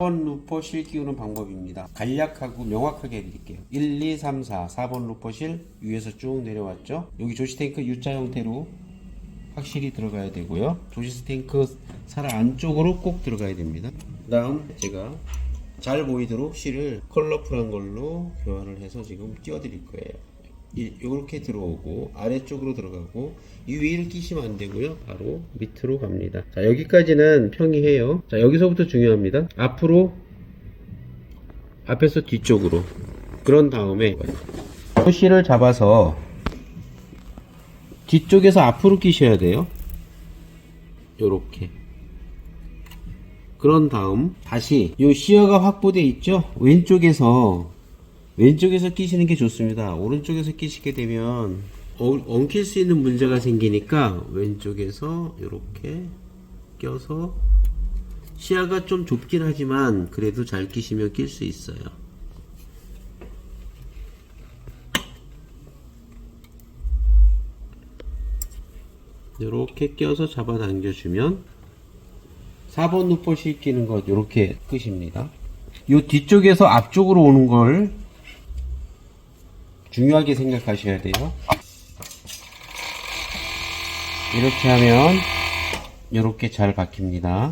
4번 루퍼실 끼우는 방법입니다. 간략하고 명확하게 해드릴게요. 1, 2, 3, 4. 4번 루퍼실 위에서 쭉 내려왔죠. 여기 조시탱크 U자 형태로 확실히 들어가야 되고요. 조시탱크 살 안쪽으로 꼭 들어가야 됩니다. 그 다음 제가 잘 보이도록 실을 컬러풀한 걸로 교환을 해서 지금 띄워드릴 거예요. 이렇게 들어오고 아래쪽으로 들어가고 이 위를 끼시면 안 되고요. 바로 밑으로 갑니다. 자 여기까지는 평이해요. 자 여기서부터 중요합니다. 앞으로 앞에서 뒤쪽으로 그런 다음에 호실을 잡아서 뒤쪽에서 앞으로 끼셔야 돼요. 요렇게 그런 다음 다시 요 시어가 확보돼 있죠 왼쪽에서 왼쪽에서 끼시는 게 좋습니다 오른쪽에서 끼시게 되면 어- 엉킬 수 있는 문제가 생기니까 왼쪽에서 이렇게 껴서 시야가 좀 좁긴 하지만 그래도 잘 끼시면 낄 수 있어요 이렇게 껴서 잡아당겨 주면 4번 누포시 끼는 것 이렇게 끝입니다. 요 뒤쪽에서 앞쪽으로 오는 걸 중요하게 생각하셔야 돼요. 이렇게 하면 이렇게 잘 박힙니다.